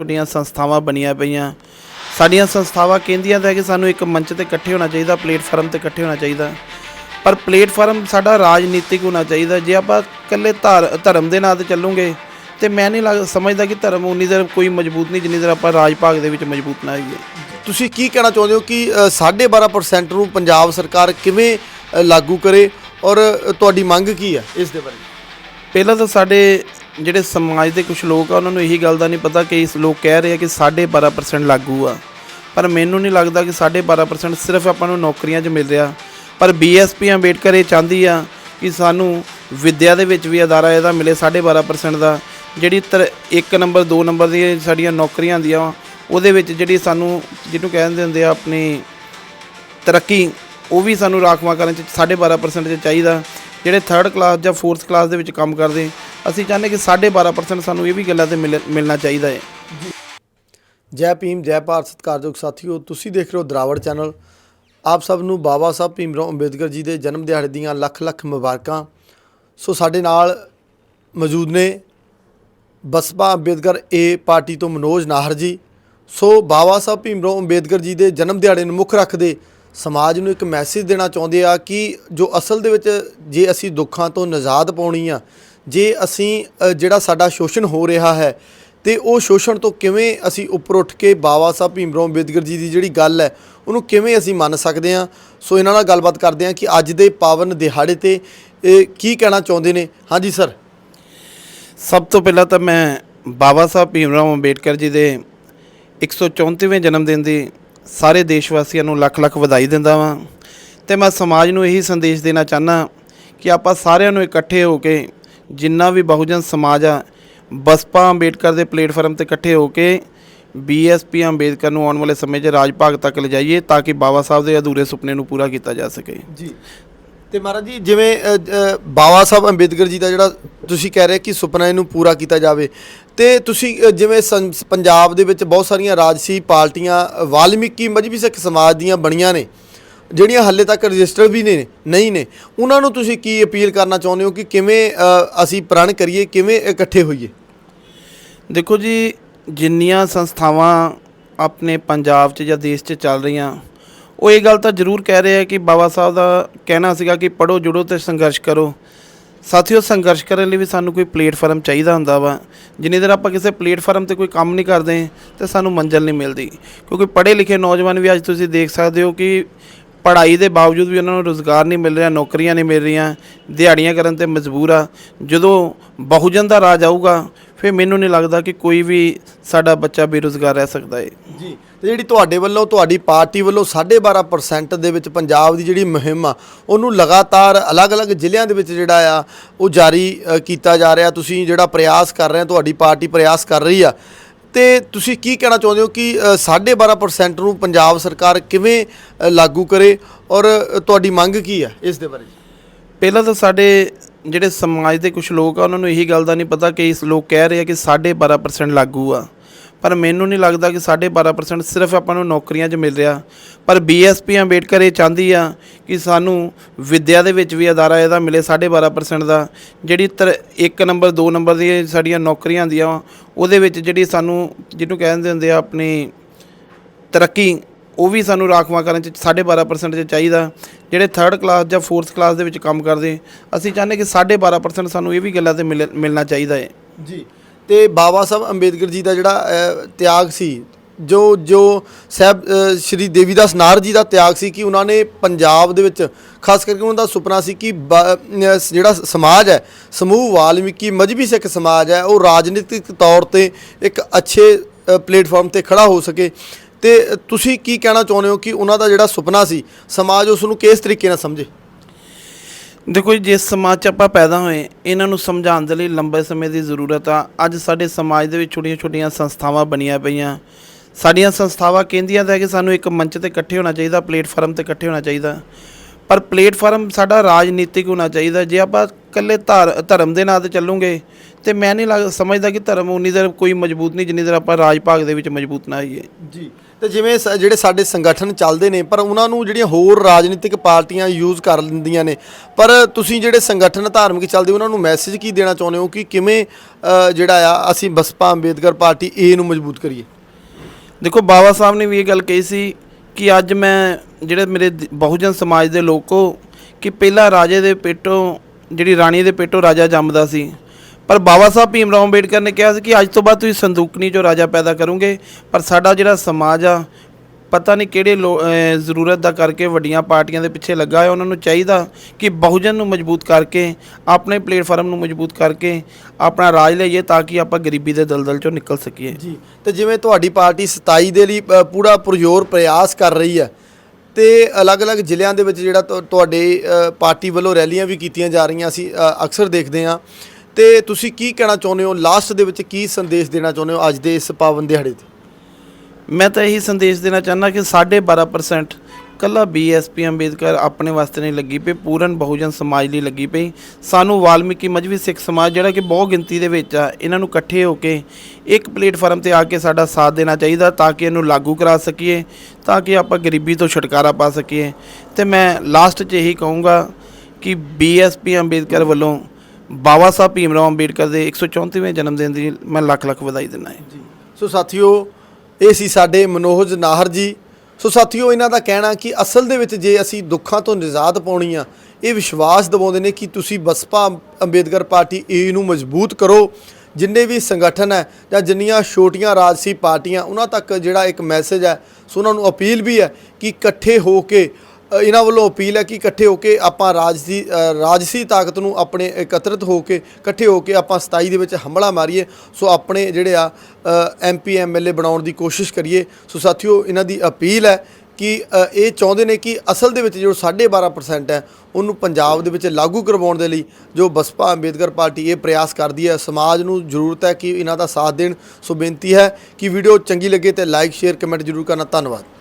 ਛੋਟੀਆਂ ਸੰਸਥਾਵਾਂ ਬਣੀਆਂ ਪਈਆਂ। ਸਾਡੀਆਂ ਸੰਸਥਾਵਾਂ ਕਹਿੰਦੀਆਂ ਤਾਂ ਕਿ ਸਾਨੂੰ ਇੱਕ ਮੰਚ ਤੇ ਇਕੱਠੇ ਹੋਣਾ ਚਾਹੀਦਾ ਪਲੇਟਫਾਰਮ ਤੇ ਇਕੱਠੇ ਹੋਣਾ ਚਾਹੀਦਾ। ਪਰ ਪਲੇਟਫਾਰਮ ਸਾਡਾ ਰਾਜਨੀਤਿਕ ਹੋਣਾ ਚਾਹੀਦਾ। ਜੇ ਆਪਾਂ ਇਕੱਲੇ ਧਾਰ- ਧਰਮ ਦੇ ਨਾਂ ਤੇ ਚੱਲੂਗੇ ਤੇ ਮੈਂ ਨਹੀਂ ਸਮਝਦਾ ਕਿ ਧਰਮ ਉਨੀ ਦੇਰ ਕੋਈ ਮਜ਼ਬੂਤ ਨਹੀਂ ਜਿੰਨੀ ਦੇਰ ਆਪਾਂ ਰਾਜ ਭਾਗ ਦੇ ਵਿੱਚ ਮਜ਼ਬੂਤ ਨਾ ਹੋਈਏ। ਤੁਸੀਂ ਕੀ ਕਹਿਣਾ ਚਾਹੁੰਦੇ ਹੋ ਕਿ ਅ, 12.5% ਨੂੰ ਪੰਜਾਬ ਸਰਕਾਰ ਕਿਵੇਂ ਲਾਗੂ ਕਰੇ ਔਰ ਤੁਹਾਡੀ ਮੰਗ ਕੀ ਹੈ ਇਸ ਦੇ ਬਾਰੇ? ਪਹਿਲਾਂ ਤਾਂ ਸਾਡੇ ਜਿਹੜੇ ਸਮਾਜ ਦੇ ਕੁਝ ਲੋਕ ਆ, ਉਹਨਾਂ ਨੂੰ ਇਹੀ ਗੱਲ ਦਾ ਨਹੀਂ ਪਤਾ ਕਿ ਇਸ ਲੋਕ ਕਹਿ ਰਹੇ ਆ ਕਿ 12.5% ਲਾਗੂ ਆ। ਪਰ ਮੈਨੂੰ ਨਹੀਂ ਲੱਗਦਾ ਕਿ 12.5% ਸਿਰਫ ਆਪਾਂ ਨੂੰ ਨੌਕਰੀਆਂ 'ਚ ਮਿਲ ਰਿਹਾ। ਪਰ ਬੀਐਸਪੀ ਅੰਬੇਡਕਰ ਇਹ ਚਾਹੁੰਦੀ ਆ ਕਿ ਸਾਨੂੰ ਵਿੱਦਿਆ ਦੇ ਵਿੱਚ ਵੀ ਅਦਾਰਾ ਇਹਦਾ ਮਿਲੇ 12.5% ਦਾ। ਜਿਹੜੀ ਤਰ 1 ਨੰਬਰ 2 ਨੰਬਰ ਦੀ ਸਾਡੀਆਂ ਨੌਕਰੀਆਂ ਹੁੰਦੀਆਂ ਵਾ, ਉਹਦੇ ਵਿੱਚ ਜਿਹੜੀ ਸਾਨੂੰ, ਜਿਹਨੂੰ ਕਹਿੰਦੇ ਹੁੰਦੇ ਆ ਆਪਣੀ ਤਰੱਕੀ, ਉਹ ਵੀ ਸਾਨੂੰ ਰਾਖਵਾਂ ਕਰਨ ਚ 12.5% ਚ ਚਾਹੀਦਾ। ਜਿਹੜੇ 3rd ਕਲਾਸ ਜਾਂ 4th ਕਲਾਸ ਦੇ ਵਿੱਚ ਕੰਮ ਕਰਦੇ ਅਸੀਂ ਚਾਹੁੰਦੇ ਕਿ 12.5% ਸਾਨੂੰ ਇਹ ਵੀ ਗੱਲਾਂ ਤੇ ਮਿਲ- ਮਿਲਣਾ ਚਾਹੀਦਾ ਹੈ। ਜੈ ਭੀਮ, ਜੈ ਭਾਰਤ, ਸਤਿਕਾਰਯੋਗ ਸਾਥੀਓ, ਤੁਸੀਂ ਦੇਖ ਰਹੇ ਹੋ ਦਰਾਵੜ ਚੈਨਲ। ਆਪ ਸਭ ਨੂੰ ਬਾਬਾ ਸਾਹਿਬ ਭੀਮ ਰਾਓ ਅੰਬੇਦਕਰ ਜੀ ਦੇ ਜਨਮ ਦਿਹਾੜੇ ਦੀਆਂ ਲੱਖ ਲੱਖ ਮੁਬਾਰਕਾਂ। ਸੋ ਸਾਡੇ ਨਾਲ ਮੌਜੂਦ ਨੇ ਬਸਪਾ ਅੰਬੇਦਕਰ ਏ ਪਾਰਟੀ ਤੋਂ ਮਨੋਜ ਨਾਹਰ ਜੀ। ਸੋ ਬਾਬਾ ਸਾਹਿਬ ਭੀਮ ਰਾਓ ਅੰਬੇਦਕਰ ਜੀ ਦੇ ਜਨਮ ਦਿਹਾੜੇ ਨੂੰ ਮੁੱਖ ਰੱਖਦੇ ਸਮਾਜ ਨੂੰ ਇੱਕ ਮੈਸੇਜ ਦੇਣਾ ਚਾਹੁੰਦੇ ਆ ਕਿ ਜੋ ਅਸਲ ਦੇ ਵਿੱਚ ਜੇ ਅਸੀਂ ਦੁੱਖਾਂ ਤੋਂ ਨਜ਼ਾਦ ਪਾਉਣੀ ਆ ਜੇ ਅਸੀਂ ਜਿਹੜਾ ਸਾਡਾ ਸ਼ੋਸ਼ਣ ਹੋ ਰਿਹਾ ਹੈ, ਤੇ ਉਹ ਸ਼ੋਸ਼ਣ ਤੋਂ ਕਿਵੇਂ ਅਸੀਂ ਉੱਪਰ ਉੱਠ ਕੇ ਬਾਬਾ ਸਾਹਿਬ ਭੀਮ ਰਾਓ ਅੰਬੇਦਕਰ ਜੀ ਦੀ ਜਿਹੜੀ ਗੱਲ ਹੈ, ਉਹਨੂੰ ਕਿਵੇਂ ਅਸੀਂ ਮੰਨ ਸਕਦੇ ਹਾਂ? ਸੋ ਇਹਨਾਂ ਨਾਲ ਗੱਲਬਾਤ ਕਰਦੇ ਹਾਂ ਕਿ ਅੱਜ ਦੇ ਪਾਵਨ ਦਿਹਾੜੇ ਤੇ ਕੀ ਕਹਿਣਾ ਚਾਹੁੰਦੇ ਨੇ? ਹਾਂਜੀ, ਸਰ। ਸਭ ਤੋਂ ਪਹਿਲਾਂ ਤਾਂ ਮੈਂ ਬਾਬਾ ਸਾਹਿਬ ਭੀਮ ਰਾਓ ਅੰਬੇਡਕਰ ਜੀ ਦੇ 134ਵੇਂ ਜਨਮ ਦਿਨ ਦੀ ਸਾਰੇ ਦੇਸ਼ ਵਾਸੀਆਂ ਨੂੰ ਲੱਖ ਲੱਖ ਵਧਾਈ ਦਿੰਦਾ ਵਾਂ। ਤੇ ਮੈਂ ਸਮਾਜ ਨੂੰ ਇਹੀ ਸੰਦੇਸ਼ ਦੇਣਾ ਚਾਹਨਾ ਕਿ ਆਪਾਂ ਸਾਰਿਆਂ ਨੂੰ ਇਕੱਠੇ ਹੋ ਕੇ ਜਿੰਨਾ ਵੀ ਬਹੁਜਨ ਸਮਾਜ ਆ, ਬਸਪਾ ਅੰਬੇਡਕਰ ਦੇ ਪਲੇਟਫਾਰਮ ਤੇ ਇਕੱਠੇ ਹੋ ਕੇ ਬੀਐਸਪੀ ਅੰਬੇਦਕਰ ਨੂੰ ਆਉਣ ਵਾਲੇ ਸਮੇਂ 'ਚ ਰਾਜ ਭਾਗ ਤੱਕ ਲਿਜਾਈਏ ਤਾਂ ਕਿ ਬਾਬਾ ਸਾਹਿਬ ਦੇ ਅਧੂਰੇ ਸੁਪਨੇ ਨੂੰ ਪੂਰਾ ਕੀਤਾ ਜਾ ਸਕੇ। ਜੀ। ਤੇ ਮਹਾਰਾਜ ਜੀ, ਜਿਵੇਂ ਬਾਬਾ ਸਾਹਿਬ ਅੰਬੇਦਕਰ ਜੀ ਦਾ ਜਿਹੜਾ ਤੁਸੀਂ ਕਹਿ ਰਹੇ ਕਿ ਸੁਪਨਾ ਇਹਨੂੰ ਪੂਰਾ ਕੀਤਾ ਜਾਵੇ, ਤੇ ਤੁਸੀਂ ਜਿਵੇਂ ਸੰ- ਪੰਜਾਬ ਦੇ ਵਿੱਚ ਬਹੁਤ ਸਾਰੀਆਂ ਰਾਜਸੀ ਪਾਰਟੀਆਂ ਵਾਲਮੀਕੀ ਮਜਬੀ ਸਿੱਖ ਸਮਾਜ ਦੀਆਂ ਬਣੀਆਂ ਨੇ ਜਿਹੜੀਆਂ ਹਾਲੇ ਤੱਕ ਰਜਿਸਟਰ ਵੀ ਨੇ, ਨਹੀਂ ਨੇ, ਉਹਨਾਂ ਨੂੰ ਤੁਸੀਂ ਕੀ ਅਪੀਲ ਕਰਨਾ ਚਾਹੁੰਦੇ ਹੋ ਕਿ ਕਿਵੇਂ ਅਸੀਂ ਪ੍ਰਣ ਕਰੀਏ, ਕਿਵੇਂ ਇਕੱਠੇ ਹੋਈਏ? ਦੇਖੋ ਜੀ, ਜਿੰਨੀਆਂ ਸੰਸਥਾਵਾਂ ਆਪਣੇ ਪੰਜਾਬ 'ਚ ਜਾਂ ਦੇਸ਼ 'ਚ ਚੱਲ ਰਹੀਆਂ, ਉਹ ਇਹ ਗੱਲ ਤਾਂ ਜ਼ਰੂਰ ਕਹਿ ਰਹੇ ਆ ਕਿ ਬਾਬਾ ਸਾਹਿਬ ਦਾ ਕਹਿਣਾ ਸੀਗਾ ਕਿ ਪੜੋ ਜੁੜੋ ਤੇ ਸੰਘਰਸ਼ ਕਰੋ। ਸਾਥੀਓ, ਸੰਘਰਸ਼ ਕਰਨ ਲਈ ਵੀ ਸਾਨੂੰ ਕੋਈ ਪਲੇਟਫਾਰਮ ਚਾਹੀਦਾ ਹੁੰਦਾ ਵਾ। ਜਿੰਨੀ ਦੇਰ ਆਪਾਂ ਕਿਸੇ ਪਲੇਟਫਾਰਮ ਤੇ ਕੋਈ ਕੰਮ ਨਹੀਂ ਕਰਦੇ, ਤੇ ਸਾਨੂੰ ਮੰਜ਼ਿਲ ਨਹੀਂ ਮਿਲਦੀ। ਕਿਉਂਕਿ ਪੜ੍ਹੇ ਲਿਖੇ ਨੌਜਵਾਨ ਵੀ ਅੱਜ ਤੁਸੀਂ ਦੇਖ ਸਕਦੇ ਹੋ ਕਿ ਪੜ੍ਹਾਈ ਦੇ ਬਾਵਜੂਦ ਵੀ ਉਹਨਾਂ ਨੂੰ ਰੋਜ਼ਗਾਰ ਨਹੀਂ ਮਿਲ ਰਿਹਾ, ਨੌਕਰੀਆਂ ਨਹੀਂ ਮਿਲ ਰਹੀਆਂ, ਦਿਹਾੜੀਆਂ ਕਰਨ ਤੇ ਮਜਬੂਰ ਆ। ਜਦੋਂ ਬਹੁਜਨ ਦਾ ਰਾਜ ਆਊਗਾ, ਫਿਰ ਮੈਨੂੰ ਨਹੀਂ ਲੱਗਦਾ ਕਿ ਕੋਈ ਵੀ ਸਾਡਾ ਬੱਚਾ ਬੇਰੁਜ਼ਗਾਰ ਰਹਿ ਸਕਦਾ ਹੈ ਜੀ, ਤੇ ਜਿਹੜੀ ਤੁਹਾਡੇ ਵੱਲੋਂ, ਤੁਹਾਡੀ ਪਾਰਟੀ ਵੱਲੋਂ 12.5% ਦੇ ਵਿੱਚ ਪੰਜਾਬ ਦੀ ਜਿਹੜੀ ਮੁਹਿੰਮ ਆ, ਉਹਨੂੰ ਲਗਾਤਾਰ ਅਲੱਗ-ਅਲੱਗ ਜ਼ਿਲ੍ਹਿਆਂ ਦੇ ਵਿੱਚ ਜਿਹੜਾ ਆ, ਉਹ ਜਾਰੀ ਕੀਤਾ ਜਾ ਰਿਹਾ। ਤੁਸੀਂ ਜਿਹੜਾ ਪ੍ਰਯਾਸ ਕਰ ਰਹੇ ਹੋ, ਤੁਹਾਡੀ ਪਾਰਟੀ ਪ੍ਰਯਾਸ ਕਰ ਰਹੀ ਆ। ਤੇ ਤੁਸੀਂ ਕੀ ਕਹਿਣਾ ਚਾਹੁੰਦੇ ਹੋ ਕਿ ਅ, 12.5% ਨੂੰ ਪੰਜਾਬ ਸਰਕਾਰ ਕਿਵੇਂ ਲਾਗੂ ਕਰੇ ਔਰ ਤੁਹਾਡੀ ਮੰਗ ਕੀ ਆ ਇਸ ਦੇ ਬਾਰੇ? ਪਹਿਲਾਂ ਤਾਂ ਸਾਡੇ ਜਿਹੜੇ ਸਮਾਜ ਦੇ ਕੁਝ ਲੋਕ ਆ ਉਹਨਾਂ ਨੂੰ ਇਹੀ ਗੱਲ ਦਾ ਨਹੀਂ ਪਤਾ ਕਿ ਇਸ ਲੋਕ ਕਹਿ ਰਹੇ ਆ ਕਿ 12.5% ਲਾਗੂ ਆ। ਪਰ ਮੈਨੂੰ ਨਹੀਂ ਲੱਗਦਾ ਕਿ 12.5% ਸਿਰਫ ਆਪਾਂ ਨੂੰ ਨੌਕਰੀਆਂ 'ਚ ਮਿਲ ਰਿਹਾ। ਪਰ ਬੀਐਸਪੀ ਅੰਬੇਡਕਰ ਇਹ ਚਾਹੁੰਦੀ ਆ ਕਿ ਸਾਨੂੰ ਵਿੱਦਿਆ ਦੇ ਵਿੱਚ ਵੀ ਅਦਾਰਾ ਇਹਦਾ ਮਿਲੇ 12.5% ਦਾ। ਜਿਹੜੀ ਤਰ 1 ਨੰਬਰ ਦੋ ਨੰਬਰ ਦੀ ਸਾਡੀਆਂ ਨੌਕਰੀਆਂ ਹੁੰਦੀਆਂ ਵਾ ਉਹਦੇ ਵਿੱਚ ਜਿਹੜੀ ਸਾਨੂੰ, ਜਿਹਨੂੰ ਕਹਿੰਦੇ ਹੁੰਦੇ ਆ ਆਪਣੀ ਤਰੱਕੀ, ਉਹ ਵੀ ਸਾਨੂੰ ਰਾਖਵਾਂ ਕਰਨ ਚ 12.5% ਚ ਚਾਹੀਦਾ। ਜਿਹੜੇ 3rd ਕਲਾਸ ਜਾਂ 4th ਕਲਾਸ ਦੇ ਵਿੱਚ ਕੰਮ ਕਰਦੇ, ਅਸੀਂ ਚਾਹੁੰਦੇ ਕਿ 12.5% ਸਾਨੂੰ ਇਹ ਵੀ ਗੱਲਾਂ ਤੇ ਮਿਲ- ਮਿਲਣਾ ਚਾਹੀਦਾ ਹੈ ਜੀ। ਤੇ ਬਾਬਾ ਸਾਹਿਬ ਅੰਬੇਦਕਰ ਜੀ ਦਾ ਜਿਹੜਾ ਤਿਆਗ ਸੀ ਜੋ ਜੋ ਸਾਹਿਬ ਅ, ਸ਼੍ਰੀ ਦੇਵੀਦਾਸ ਨਾਰ ਜੀ ਦਾ ਤਿਆਗ ਸੀ ਕਿ ਉਹਨਾਂ ਨੇ ਪੰਜਾਬ ਦੇ ਵਿੱਚ ਖਾਸ ਕਰਕੇ ਉਹਨਾਂ ਦਾ ਸੁਪਨਾ ਸੀ ਕਿ ਬ- ਜਿਹੜਾ ਸਮਾਜ ਹੈ ਸਮੂਹ ਵਾਲਮੀਕੀ ਮਜਬੀ ਸਿੱਖ ਸਮਾਜ ਹੈ ਉਹ ਰਾਜਨੀਤਿਕ ਤੌਰ ਤੇ ਇੱਕ ਅੱਛੇ ਪਲੇਟਫਾਰਮ ਤੇ ਖੜਾ ਹੋ ਸਕੇ। ਤੇ ਤੁਸੀਂ ਕੀ ਕਹਿਣਾ ਚਾਹੁੰਦੇ ਹੋ ਕਿ ਉਹਨਾਂ ਦਾ ਜਿਹੜਾ ਸੁਪਨਾ ਸੀ ਸਮਾਜ ਉਸ ਨੂੰ ਕਿਸ ਤਰੀਕੇ ਨਾਲ ਸਮਝੇ? ਦੇਖੋ ਜੀ ਜਿਸ ਸਮਾਜ 'ਚ ਆਪਾਂ ਪੈਦਾ ਹੋਏ ਇਹਨਾਂ ਨੂੰ ਸਮਝਾਉਣ ਦੇ ਲਈ ਲੰਬੇ ਸਮੇਂ ਦੀ ਜ਼ਰੂਰਤ ਆ। ਅੱਜ ਸਾਡੇ ਸਮਾਜ ਦੇ ਵਿੱਚ ਛੋਟੀਆਂ-ਛੋਟੀਆਂ ਸੰਸਥਾਵਾਂ ਬਣੀਆਂ ਪਈਆਂ। ਸਾਡੀਆਂ ਸੰਸਥਾਵਾਂ ਕਹਿੰਦੀਆਂ ਤਾਂ ਕਿ ਸਾਨੂੰ ਇੱਕ ਮੰਚ ਤੇ ਇਕੱਠੇ ਹੋਣਾ ਚਾਹੀਦਾ ਪਲੇਟਫਾਰਮ ਤੇ ਇਕੱਠੇ ਹੋਣਾ ਚਾਹੀਦਾ। ਪਰ ਪਲੇਟਫਾਰਮ ਸਾਡਾ ਰਾਜਨੀਤਿਕ ਹੋਣਾ ਚਾਹੀਦਾ। ਜੇ ਆਪਾਂ ਇਕੱਲੇ ਧਾਰ- ਧਰਮ ਦੇ ਨਾਂ ਤੇ ਚੱਲੂਗੇ ਤੇ ਮੈਂ ਨਹੀਂ ਲੱਗ ਸਮਝਦਾ ਕਿ ਧਰਮ ਉਨੀ ਦੇਰ ਕੋਈ ਮਜ਼ਬੂਤ ਨਹੀਂ ਜਿੰਨੀ ਦੇਰ ਆਪਾਂ ਰਾਜ ਭਾਗ ਦੇ ਵਿੱਚ ਮਜ਼ਬੂਤ ਨਾ ਆਈਏ ਜੀ ਤੇ ਜਿਵੇਂ ਸ- ਜਿਹੜੇ ਸਾਡੇ ਸੰਗਠਨ ਚੱਲਦੇ ਨੇ ਪਰ ਉਹਨਾਂ ਨੂੰ ਜਿਹੜੀਆਂ ਹੋਰ ਰਾਜਨੀਤਿਕ ਪਾਰਟੀਆਂ ਯੂਜ਼ ਕਰ ਲੈਂਦੀਆਂ ਨੇ ਪਰ ਤੁਸੀਂ ਜਿਹੜੇ ਸੰਗਠਨ ਧਾਰਮਿਕ ਚੱਲਦੇ ਉਹਨਾਂ ਨੂੰ ਮੈਸੇਜ ਕੀ ਦੇਣਾ ਚਾਹੁੰਦੇ ਹੋ ਕਿ ਕਿਵੇਂ ਅ, ਜਿਹੜਾ ਆ ਅਸੀਂ ਬਸਪਾ ਅੰਬੇਦਕਰ ਪਾਰਟੀ ਏ ਨੂੰ ਮਜ਼ਬੂਤ ਕਰੀਏ? ਦੇਖੋ ਬਾਬਾ ਸਾਹਿਬ ਨੇ ਵੀ ਇਹ ਗੱਲ ਕਹੀ ਸੀ ਕਿ ਅੱਜ ਮੈਂ ਜਿਹੜੇ ਮੇਰੇ ਬਹੁਜਨ ਸਮਾਜ ਦੇ ਲੋਕੋ ਕਿ ਪਹਿਲਾਂ ਰਾਜੇ ਦੇ ਪੇਟੋਂ, ਜਿਹੜੀ ਰਾਣੀ ਦੇ ਪੇਟੋਂ ਰਾਜਾ ਜੰਮਦਾ ਸੀ। ਪਰ ਬਾਬਾ ਸਾਹਿਬ ਭੀਮ ਰਾਓ ਅੰਬੇਡਕਰ ਨੇ ਕਿਹਾ ਸੀ ਕਿ ਅੱਜ ਤੋਂ ਬਾਅਦ ਤੁਸੀਂ ਸੰਦੂਕਨੀ ਚੋਂ ਰਾਜਾ ਪੈਦਾ ਕਰੋਗੇ, ਪਰ ਸਾਡਾ ਜਿਹੜਾ ਸਮਾਜ ਆ ਪਤਾ ਨਹੀਂ ਕਿਹੜੇ ਲੋ- ਜ਼ਰੂਰਤ ਦਾ ਕਰਕੇ ਵੱਡੀਆਂ ਪਾਰਟੀਆਂ ਦੇ ਪਿੱਛੇ ਲੱਗਾ ਹੈ ਉਹਨਾਂ ਨੂੰ ਚਾਹੀਦਾ ਕਿ ਬਹੁਜਨ ਨੂੰ ਮਜ਼ਬੂਤ ਕਰਕੇ, ਆਪਣੇ ਪਲੇਟਫਾਰਮ ਨੂੰ ਮਜ਼ਬੂਤ ਕਰਕੇ ਆਪਣਾ ਰਾਜ ਲਈਏ ਤਾਂ ਕਿ ਆਪਾਂ ਗਰੀਬੀ ਦੇ ਦਲਦਲ ਚੋਂ ਨਿਕਲ ਸਕੀਏ। ਜੀ, ਤੇ ਜਿਵੇਂ ਤੁਹਾਡੀ ਪਾਰਟੀ 27 ਦੇ ਲਈ ਪੂਰਾ ਪੁਰਜ਼ੋਰ ਪ੍ਰਯਾਸ ਕਰ ਰਹੀ ਹੈ, ਤੇ ਅਲੱਗ-ਅਲੱਗ ਜ਼ਿਲ੍ਹਿਆਂ ਦੇ ਵਿੱਚ ਜਿਹੜਾ ਤੁਹਾਡੇ ਪਾਰਟੀ ਵੱਲੋਂ ਰੈਲੀਆਂ ਵੀ ਕੀਤੀਆਂ ਜਾ ਰਹੀਆਂ ਅਸੀਂ ਅਕਸਰ ਦੇਖਦੇ ਹਾਂ, ਤੇ ਤੁਸੀਂ ਕੀ ਕਹਿਣਾ ਚਾਹੁੰਦੇ ਹੋ, ਲਾਸਟ ਦੇ ਵਿੱਚ ਕੀ ਸੰਦੇਸ਼ ਦੇਣਾ ਚਾਹੁੰਦੇ ਹੋ ਅੱਜ ਦੇ ਇਸ ਪਾਵਨ ਦਿਹਾੜੇ ਤੇ? ਮੈਂ ਤਾਂ ਇਹੀ ਸੰਦੇਸ਼ ਦੇਣਾ ਚਾਹੁੰਦਾ ਕਿ 12.5% ਕੱਲਾ ਬੀਐਸਪੀ ਅੰਬੇਦਕਰ ਆਪਣੇ ਵਾਸਤੇ ਨਹੀਂ ਲੱਗੀ ਪਈ, ਪੂਰਨ ਬਹੁਜਨ ਸਮਾਜ ਲਈ ਲੱਗੀ ਪਈ। ਸਾਨੂੰ ਵਾਲਮੀਕੀ ਮਜਵੀ ਸਿੱਖ ਸਮਾਜ ਜਿਹੜਾ ਕਿ ਬਹੁ ਗਿਣਤੀ ਦੇ ਵਿੱਚ ਆ, ਇਹਨਾਂ ਨੂੰ ਇਕੱਠੇ ਹੋ ਕੇ ਇੱਕ ਪਲੇਟਫਾਰਮ ਤੇ ਆ ਕੇ ਸਾਡਾ ਸਾਥ ਦੇਣਾ ਚਾਹੀਦਾ ਤਾਂ ਕਿ ਇਹਨੂੰ ਲਾਗੂ ਕਰਾ ਸਕੀਏ, ਤਾਂ ਕਿ ਆਪਾਂ ਗਰੀਬੀ ਤੋਂ ਛੁਟਕਾਰਾ ਪਾ ਸਕੀਏ। ਤੇ ਮੈਂ ਲਾਸਟ 'ਚ ਇਹੀ ਕਹੂੰਗਾ ਕਿ ਬੀਐਸਪੀ ਅੰਬੇਦਕਰ ਵੱਲੋਂ ਬਾਬਾ ਸਾਹਿਬ ਭੀਮ ਰਾਓ ਅੰਬੇਦਕਰ ਦੇ 134ਵੇਂ ਜਨਮ ਦਿਨ ਦੀ ਮੈਂ ਲੱਖ ਲੱਖ ਵਧਾਈ ਦਿੰਦਾ ਹਾਂ। ਸੋ ਸਾਥੀਓ ਇਹ ਸੀ ਸਾਡੇ ਮਨੋਜ ਨਾਹਰ ਜੀ। ਸੋ ਸਾਥੀਓ, ਇਹਨਾਂ ਦਾ ਕਹਿਣਾ ਕਿ ਅਸਲ ਦੇ ਵਿੱਚ ਜੇ ਅਸੀਂ ਦੁੱਖਾਂ ਤੋਂ ਨਿਜਾਤ ਪਾਉਣੀ ਆ, ਇਹ ਵਿਸ਼ਵਾਸ ਦਿਵਾਉਂਦੇ ਨੇ ਕਿ ਤੁਸੀਂ ਬਸਪਾ ਅੰਬੇਦਕਰ ਪਾਰਟੀ ਏ ਨੂੰ ਮਜ਼ਬੂਤ ਕਰੋ। ਜਿੰਨੇ ਵੀ ਸੰਗਠਨ ਹੈ ਜਾਂ ਜਿੰਨੀਆਂ ਛੋਟੀਆਂ ਰਾਜਸੀ ਪਾਰਟੀਆਂ, ਉਹਨਾਂ ਤੱਕ ਜਿਹੜਾ ਇੱਕ ਮੈਸੇਜ ਹੈ, ਸੋ ਉਹਨਾਂ ਨੂੰ ਅਪੀਲ ਵੀ ਹੈ ਕਿ ਇਕੱਠੇ ਹੋ ਕੇ ਇਹਨਾਂ ਵੱਲੋਂ ਅਪੀਲ ਹੈ ਕਿ ਇਕੱਠੇ ਹੋ ਕੇ ਆਪਾਂ ਰਾਜਸੀ ਰਾਜਸੀ ਤਾਕਤ ਨੂੰ ਆਪਣੇ ਇਕੱਤਰਿਤ ਹੋ ਕੇ, ਇਕੱਠੇ ਹੋ ਕੇ ਆਪਾਂ 27 ਦੇ ਵਿੱਚ ਹਮਲਾ ਮਾਰੀਏ। ਸੋ ਆਪਣੇ ਜਿਹੜੇ ਆ ਐਮਪੀ ਐਮਐਲਏ ਬਣਾਉਣ ਦੀ ਕੋਸ਼ਿਸ਼ ਕਰੀਏ। ਸੋ ਸਾਥੀਓ, ਇਹਨਾਂ ਦੀ ਅਪੀਲ ਹੈ ਕਿ ਇਹ ਚਾਹੁੰਦੇ ਨੇ ਕਿ ਅਸਲ ਦੇ ਵਿੱਚ ਜੋ 12.5% ਹੈ, ਉਹਨੂੰ ਪੰਜਾਬ ਦੇ ਵਿੱਚ ਲਾਗੂ ਕਰਵਾਉਣ ਦੇ ਲਈ ਜੋ ਬਸਪਾ ਅੰਬੇਦਕਰ ਪਾਰਟੀ ਇਹ ਪ੍ਰਯਾਸ ਕਰਦੀ ਹੈ, ਸਮਾਜ ਨੂੰ ਜ਼ਰੂਰਤ ਹੈ ਕਿ ਇਹਨਾਂ ਦਾ ਸਾਥ ਦੇਣ। ਸੋ ਬੇਨਤੀ ਹੈ ਕਿ ਵੀਡੀਓ ਚੰਗੀ ਲੱਗੇ ਤੇ ਲਾਈਕ ਸ਼ੇਅਰ ਕਮੈਂਟ ਜ਼ਰੂਰ ਕਰਨਾ। ਧੰਨਵਾਦ।